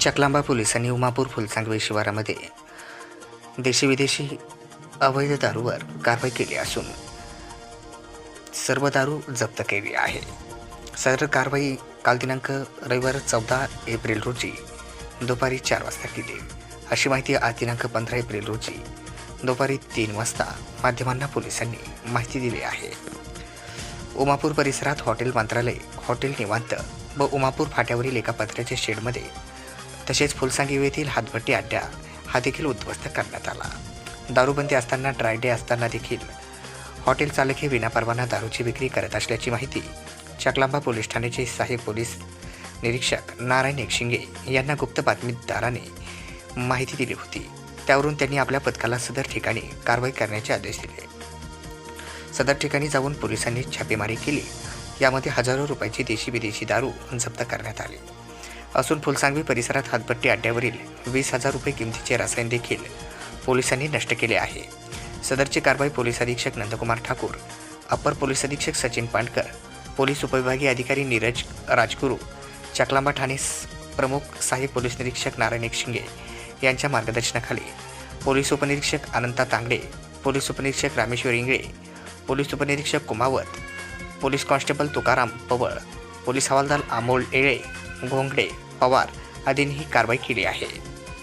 चकलांबा पोलिसांनी उमापूर फुलसांगवे शिवारामध्ये देशी विदेशी अवैध दारूवर कारवाई केली असून सर्व दारू जप्त केली आहे. सदर कारवाई काल दिनांक रविवार चौदा एप्रिल रोजी दुपारी चार वाजता केली. अशी माहिती आज दिनांक पंधरा एप्रिल रोजी दुपारी तीन वाजता माध्यमांना पोलिसांनी माहिती दिली आहे. उमापूर परिसरात हॉटेल मंत्रालय हॉटेल निवांत व उमापूर फाट्यावरील एका पत्र्याच्या शेडमध्ये तसेच फुलसांगी येथील हातभट्टी अड्डा हा देखील उद्ध्वस्त करण्यात आला. दारूबंदी असताना ड्राय डे असताना देखील हॉटेल चालक हे विनापरवाना दारूची विक्री करत असल्याची माहिती चकलांबा पोलीस ठाण्याचे सहाय्यक पोलीस निरीक्षक नारायण एकशिंगे यांना गुप्त बातमीदाराने माहिती दिली होती. त्यावरून त्यांनी आपल्या पथकाला सदर ठिकाणी कारवाई करण्याचे आदेश दिले. सदर ठिकाणी जाऊन पोलिसांनी छापेमारी केली. यामध्ये हजारो रुपयाची देशी विदेशी दारू जप्त करण्यात आली. असून फुलसांगवी परिसरात हातभट्टी अड्ड्यावरील वीस हजार रुपये किमतीचे रसायन देखील पोलिसांनी नष्ट केले आहे. सदरची कारवाई पोलीस अधीक्षक नंदकुमार ठाकूर अप्पर पोलीस अधीक्षक सचिन पांडकर पोलीस उपविभागीय अधिकारी नीरज राजगुरू चकलांबा ठाणे प्रमुख सहाय्यक पोलीस निरीक्षक नारायण शिंगे यांच्या मार्गदर्शनाखाली पोलीस उपनिरीक्षक अनंता तांगडे पोलीस उपनिरीक्षक रामेश्वर इंगळे पोलीस उपनिरीक्षक Kumawat police constable Tukaram Pawal police हवालदार अमोल येळे घोंगडे पवार आदींनी ही कारवाई केली आहे.